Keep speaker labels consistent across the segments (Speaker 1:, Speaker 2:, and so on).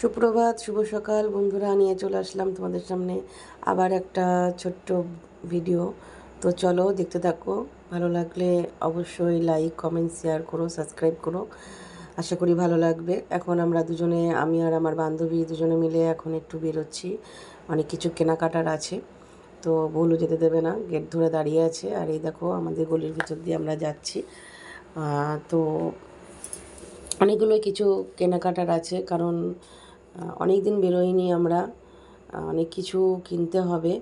Speaker 1: সুপ্রভাত, শুভ সকাল। বন্ধুরা, নিয়ে চলে আসলাম তোমাদের সামনে আবার একটা ছোট্ট ভিডিও। তো চলো দেখতে থাকো। ভালো লাগলে অবশ্যই লাইক কমেন্ট শেয়ার করো সাবস্ক্রাইব করো। আশা করি ভালো লাগবে। এখন আমরা দুজনে, আমি আর আমার বান্ধবী দুজনে মিলে এখন একটু বেরোচ্ছি। অনেক কিছু কেনাকাটার আছে। তো ভুলও যেতে দেবে না। গেট ধরে দাঁড়িয়ে আছে। আর এই দেখো, আমাদের গলির ভিতর দিয়ে আমরা যাচ্ছি। তো অনেকগুলো কিছু কেনাকাটার আছে। কারণ অনেক দিন বেরোইনি আমরা। অনেক কিছু কিনতে হবে।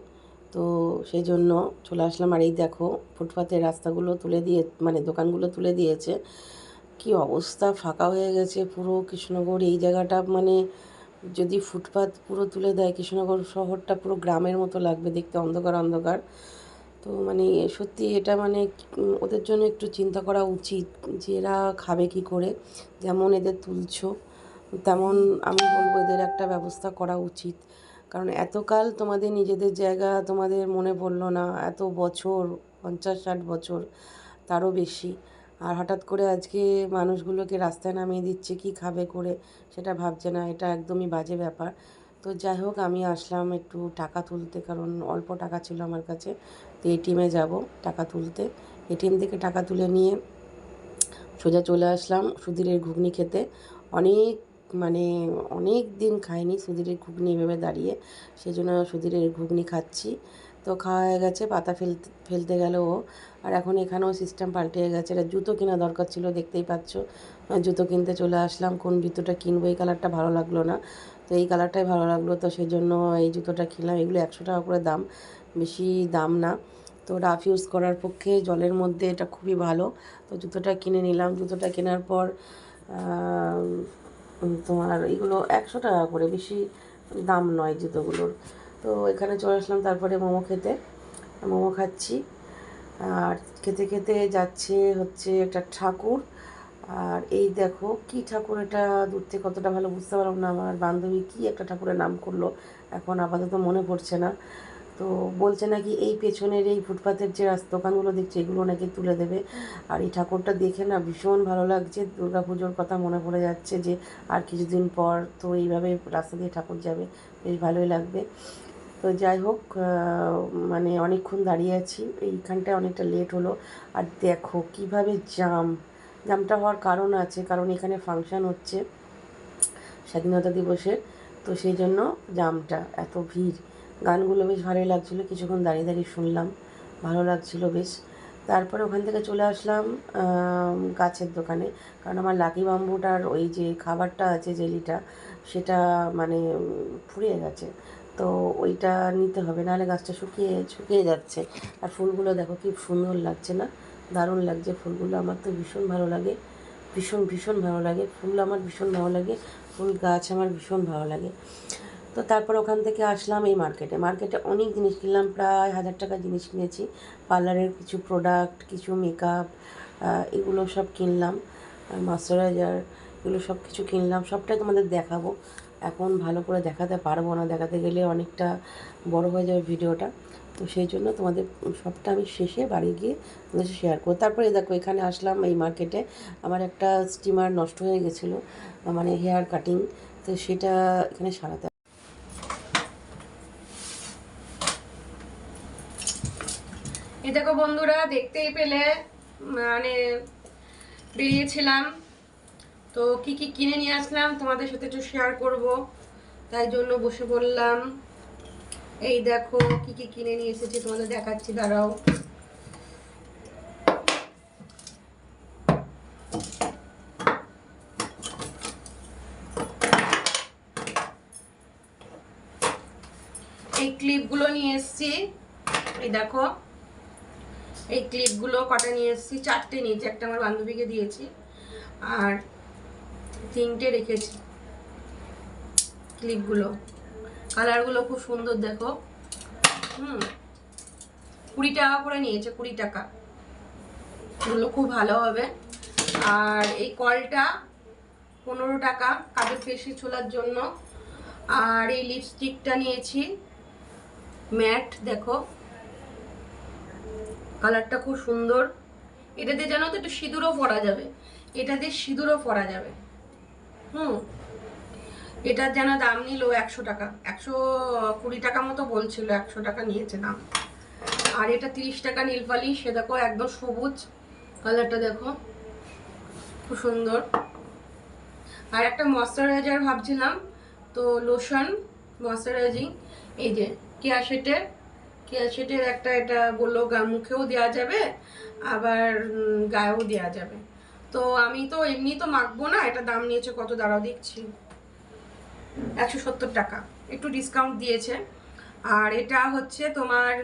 Speaker 1: তো সেই জন্য চলে আসলাম। আর এই দেখো, ফুটপাতের রাস্তাগুলো তুলে দিয়ে মানে দোকানগুলো তুলে দিয়েছে। কি অবস্থা, ফাঁকা হয়ে গেছে পুরো কৃষ্ণনগর। এই জায়গাটা মানে যদি ফুটপাত পুরো তুলে দেয়, কৃষ্ণনগর শহরটা পুরো গ্রামের মতো লাগবে দেখতে, অন্ধকার অন্ধকার। তো মানে সত্যি এটা মানে ওদের জন্য একটু চিন্তা করা উচিত যে এরা খাবে কি করে। যেমন এদের তুলছো। তেমন আমি বলব এদের একটা ব্যবস্থা করা উচিত। কারণ এতকাল তোমাদের নিজেদের জায়গা তোমাদের মনে পড়ল না, এত বছর পঞ্চাশ ষাট বছর, তারও বেশি। আর হঠাৎ করে আজকে মানুষগুলোকে রাস্তায় নামিয়ে দিচ্ছে, কি খাবে করে, সেটা ভাবছে না, এটা একদমই বাজে ব্যাপার। তো যাই হোক, আমি আসলাম একটু টাকা তুলতে, কারণ অল্প টাকা ছিল আমার কাছে। তো এটিএমে যাব টাকা তুলতে। এটিএম থেকে টাকা তুলে নিয়ে সোজা চলে আসলাম সুধীরের ঘুগনি খেতে। অনেক মানে অনেক দিন খাইনি, সুধীরের ঘুগনি এভাবে দাঁড়িয়ে সেই জন্য সুধীরের ঘুগনি খাচ্ছি। তো খাওয়া হয়ে গেছে, পাতা ফেলতে ফেলতে গেল ও। আর এখন এখানেও সিস্টেম পাল্টে গেছে। এটা জুতো কেনা দরকার ছিল, দেখতেই পাচ্ছ। জুতো কিনতে চলে আসলাম। কোন জুতোটা কিনবো, এই কালারটা ভালো লাগল না। তো এই কালারটাই ভালো লাগল। তো সেই জন্য এই জুতোটা কিনলাম। এগুলো একশো টাকা করে দাম, বেশি দাম না। তো রাফ ইউজ করার পক্ষে জলের মধ্যে এটা খুবই ভালো। তো জুতোটা কিনে নিলাম। জুতোটা কেনার পর তোমার এগুলো একশো টাকা করে, বেশি দাম নয় জুতোগুলোর। তো এখানে চলে আসলাম তারপরে মোমো খেতে। মোমো খাচ্ছি। আর খেতে খেতে যাচ্ছে হচ্ছে একটা ঠাকুর। আর এই দেখো কি ঠাকুর এটা দূর থেকে কতটা ভালো বুঝতে পারলাম না। আমার বান্ধবী কি একটা ঠাকুরের নাম করল, এখন আপাতত মনে পড়ছে না। তো বলছে নাকি এই পেছনের এই ফুটপাতের যে রাস- দোকানগুলো দেখছে, এগুলো নাকি তুলে দেবে। আর এই ঠাকুরটা দেখে না ভীষণ ভালো লাগছে। দুর্গা পুজোর কথা মনে পড়ে যাচ্ছে যে আর কিছুদিন পর তো এইভাবে রাস্তা দিয়ে ঠাকুর যাবে। বেশ ভালোই লাগবে। তো যাই হোক মানে অনেকক্ষণ দাঁড়িয়ে আছি। এইখানটায় অনেকটা লেট হলো। আর দেখো কীভাবে জাম জামটা হওয়ার কারণ আছে, কারণ এখানে ফাংশন হচ্ছে স্বাধীনতা দিবসের। তো সেই জন্য জামটা এত ভিড়। গানগুলো বেশ ভালোই লাগছিল, কিছুক্ষণ দাঁড়িয়ে দাঁড়িয়ে শুনলাম, ভালো লাগছিল বেশ। তারপরে ওখান থেকে চলে আসলাম গাছের দোকানে। কারণ আমার লাকি বাম্বুটার ওই যে খাবারটা আছে, জেলিটা, সেটা মানে ফুরিয়ে গেছে। তো ওইটা নিতে হবে, নাহলে গাছটা শুকিয়ে শুকিয়ে যাচ্ছে। আর ফুলগুলো দেখো কি সুন্দর লাগছে না? দারুণ লাগছে ফুলগুলো, আমার তো ভীষণ ভালো লাগে। ভীষণ ভীষণ ভালো লাগে। ফুল আমার ভীষণ ভালো লাগে, ফুল গাছ আমার ভীষণ ভালো লাগে। তো তারপর ওখান থেকে আসলাম এই মার্কেটে। মার্কেটে অনেক জিনিস কিনলাম, প্রায় হাজার টাকা জিনিস কিনেছি। পার্লারের কিছু প্রোডাক্ট কিছু মেকআপ এগুলো সব কিনলাম। ময়শ্চারাইজার এগুলো সব কিছু কিনলাম। সবটাই তোমাদের দেখাবো। এখন ভালো করে দেখাতে পারব না। দেখাতে গেলে অনেকটা বড় হয়ে যাবে ভিডিওটা। তো সেই জন্য তোমাদের সবটা আমি শেষে বাড়ি গিয়ে তোমাদের শেয়ার করব। তারপরে দেখো, এখানে আসলাম এই মার্কেটে। আমার একটা স্টিমার নষ্ট হয়ে গেছিল মানে হেয়ার কাটিং তো সেটা এখানে সারাতে
Speaker 2: এই দেখো বন্ধুরা দেখতেই পেলে মানে বেরিয়েছিলাম। তো কি কি কিনে নিয়ে আসলাম তোমাদের সাথে একটু শেয়ার করব। তাই জন্য বসে পড়লাম। এই দেখো কি কি কিনে নিয়ে এসেছি, তোমাদের দেখাচ্ছি, দাঁড়াও। এই ক্লিপগুলো নিয়ে এসেছি। এই দেখো। এই ক্লিপগুলো কটা নিয়ে এসেছি? চারটে নিয়েছি। একটা আমার বান্ধবীকে দিয়েছি। আর তিনটে রেখেছি ক্লিপগুলো। কালারগুলো খুব সুন্দর দেখো। হুম। কুড়ি টাকা করে নিয়েছে, কুড়ি টাকা। এগুলো খুব ভালো হবে। আর এই কলটা পনেরো টাকা কাজের পেশি ছোলার জন্য। আর এই লিপস্টিকটা নিয়েছি। ম্যাট, দেখো। কালারটা খুব সুন্দর। এটা দিয়ে জানো তো একটু সিঁদুরও পরা যাবে। এটা দিয়ে সিঁদুরও পরা যাবে। হুম। এটার যেন দাম নিল একশো টাকা। একশো কুড়ি টাকা মতো বলছিল, একশো টাকা নিয়েছে দাম। আর এটা তিরিশ টাকা নীল পালিশ সে দেখো একদম সবুজ। কালারটা দেখো, খুব সুন্দর। আর একটা ময়শ্চারাইজার ভাবছিলাম, তো লোশন ময়শ্চারাইজিং এই যে কেয়া শেটের কেয়া শেটের একটা এটা বলল, গা মুখেও দেওয়া যাবে, আবার গায়েও দেওয়া যাবে। তো আমি তো এমনি তো মাখবো না, এটা দাম নিয়েছে কত দাঁড়াও দেখছি। একশো সত্তর টাকা, একটু ডিসকাউন্ট দিয়েছে। আর এটা হচ্ছে তোমার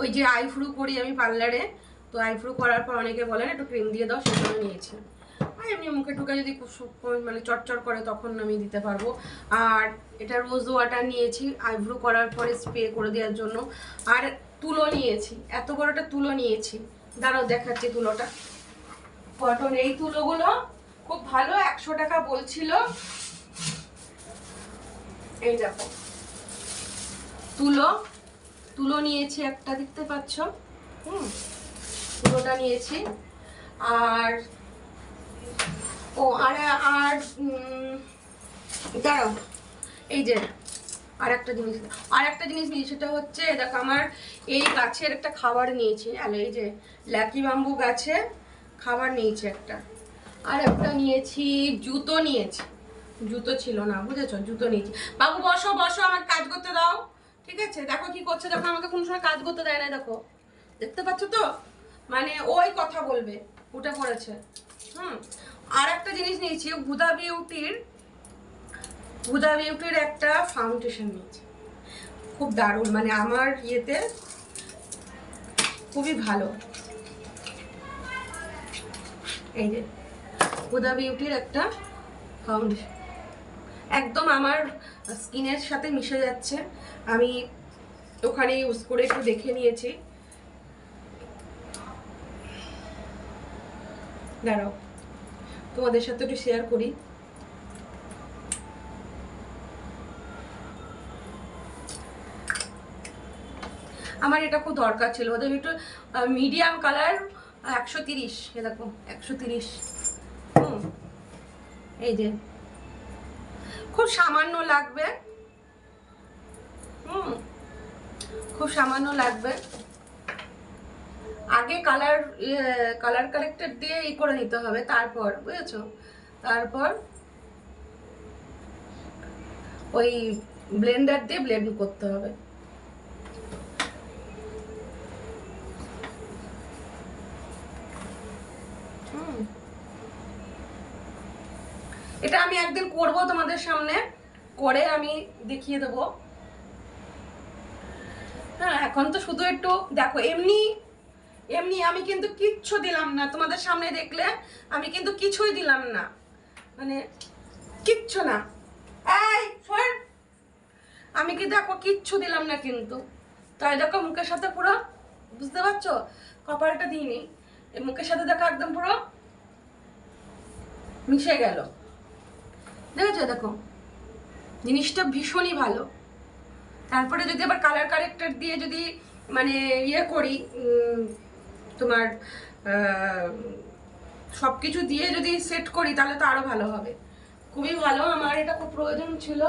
Speaker 2: ওই যে আইফ্রু করি আমি পার্লারে, তো আইফ্রু করার পর অনেকে বলেন একটু ক্রিম দিয়ে দাও সেটাও নিয়েছে। আর এমনি মুখে ঢুকে যদি মানে চটচট করে, তখন আমি দিতে পারব। আর এটা রোজ ওয়াটার নিয়েছি, আইব্রু করার পরে স্প্রে করে দেওয়ার জন্য। আর তুলো নিয়েছি, এত বড়টা তুলো নিয়েছি। দাঁড়াও, দেখাচ্ছি তুলোটা। কটন এই তুলোগুলো খুব ভালো, একশো টাকা বলছিল। এই দেখো। তুলো তুলো নিয়েছি একটা, দেখতে পাচ্ছ? হুম, তুলোটা নিয়েছি। আর ও, আর আর দাঁড়াও। এই যে আর একটা জিনিস আর একটা জিনিস নিয়েছি সেটা হচ্ছে, দেখো, আমার এই গাছের একটা খাবার নিয়েছি হ্যালো এই যে, ল্যাকি বাম্বু গাছে খাবার নিয়েছি একটা। আর একটা নিয়েছি, জুতো নিয়েছি। জুতো ছিল না, বুঝেছ? জুতো নিয়েছি। বাবু, বসো বসো আমার কাজ করতে দাও, ঠিক আছে? দেখো কি করছে, দেখো, আমাকে কোনো সময় কাজ করতে দেয় না, দেখো। দেখতে পাচ্ছ তো? মানে ওই কথা বলবে, উঠে পড়েছে। হুম আর একটা জিনিস নিয়েছি, হুদা বিউটির হুদা বিউটির একটা ফাউন্ডেশন নিয়েছি। খুব দারুণ মানে আমার ইয়েতে খুবই ভালো। এই যে, হুদা বিউটির একটা ফাউন্ডেশন একদম আমার স্কিনের সাথে মিশে যাচ্ছে। আমি ওখানে ইউজ করে একটু দেখে নিয়েছি। দাঁড়াও, তোমাদের সাথে একটু শেয়ার করি। আমার এটা খুব দরকার ছিল, ওদের একটু মিডিয়াম কালার একশো তিরিশ, এ দেখো, একশো তিরিশ। হুম, এই যে। খুব সামান্য লাগবে। হুম, খুব সামান্য লাগবে। আগে কালার কালার কালেক্টর দিয়ে ই করে নিতে হবে, তারপর, বুঝেছ? তারপর ওই ব্লেন্ডার দিয়ে ব্লেন্ড করতে হবে। এটা আমি একদিন করব তোমাদের সামনে, করে আমি দেখিয়ে দেবো। হ্যাঁ এখন তো শুধু একটু, দেখো, এমনি এমনি আমি কিন্তু কিচ্ছু দিলাম না। তোমাদের সামনে দেখলে আমি কিন্তু কিছুই দিলাম না। মানে কিচ্ছু না। আমি কি দেখো, কিচ্ছু দিলাম না কিন্তু। তাই দেখো মুখের সাথে পুরো, বুঝতে পারছ? কপালটা দিইনি। মুখের সাথে দেখো একদম পুরো মিশে গেল। দেখেছ? দেখো। জিনিসটা ভীষণই ভালো। তারপরে যদি আবার কালার কারেক্টার দিয়ে যদি মানে ইয়ে করি তোমার সব কিছু দিয়ে যদি সেট করি, তাহলে তো আরও ভালো হবে। খুবই ভালো, আমার এটা খুব প্রয়োজন ছিল।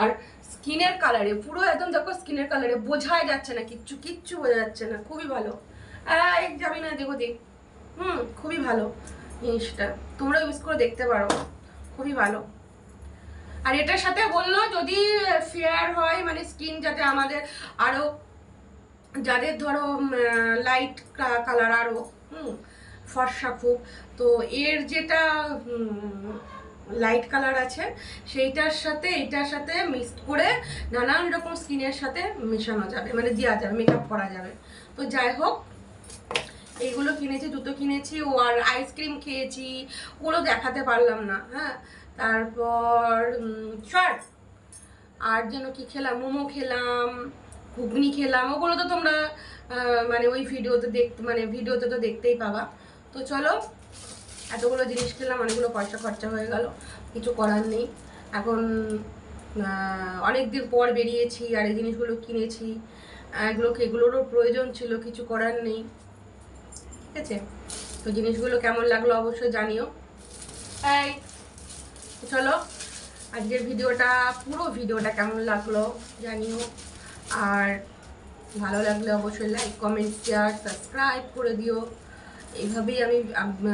Speaker 2: আর স্কিনের কালারে পুরো একদম দেখো স্কিনের কালারে বোঝাই যাচ্ছে না, কিচ্ছু কিচ্ছু বোঝা যাচ্ছে না, খুবই ভালো। এক যাবি না দেখো দেখ হুম, খুবই ভালো জিনিসটা। তোমরা ইউজ করে দেখতে পারো। খুবই ভালো। আর এটার সাথে বলল, যদি ফেয়ার হয় মানে স্কিন যাতে আমাদের আরও যাদের ধরো লাইট কালার আরও হুম, ফর্সা খুব, তো এর যেটা লাইট কালার আছে, সেইটার সাথে, এটার সাথে মিক্সড করে নানান রকম স্কিনের সাথে মেশানো যাবে মানে দেওয়া যাবে মেকআপ করা যাবে। তো যাই হোক, এইগুলো কিনেছি, দুটো কিনেছি, ও আর আইসক্রিম খেয়েছি, ওগুলো দেখাতে পারলাম না হ্যাঁ। তারপর শর্ট আর যেন কি খেলাম, মোমো খেলাম ঘুগনি খেলাম, ওগুলো তো তোমরা মানে ওই ভিডিওতে দেখতে মানে ভিডিওতে তো দেখতেই পাবা। তো চলো, এতগুলো জিনিস খেলাম, অনেকগুলো পয়সা খরচা হয়ে গেল, কিছু করার নেই। এখন অনেক দিন পর বেরিয়েছি, আর এই জিনিসগুলো কিনেছি এগুলোকে এগুলোরও প্রয়োজন ছিল, কিছু করার নেই। ঠিক আছে? তো জিনিসগুলো কেমন লাগল অবশ্যই জানিও। এই, চলো, আজকের ভিডিওটা, পুরো ভিডিওটা কেমন লাগল জানিও। আর ভালো লাগলে অবশ্যই লাইক কমেন্ট শেয়ার সাবস্ক্রাইব করে দিও। এইভাবেই আমি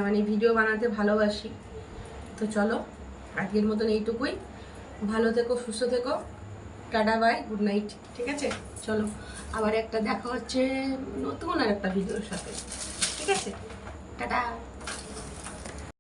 Speaker 2: মানে ভিডিও বানাতে ভালোবাসি। তো চলো, আজকের মতন এইটুকুই। ভালো থেকো, সুস্থ থেকো। টাটা বাই গুড নাইট ঠিক আছে? চলো, আবার একটা দেখা হচ্ছে নতুন আর একটা ভিডিওর সাথে। ঠিক আছে? টাটা।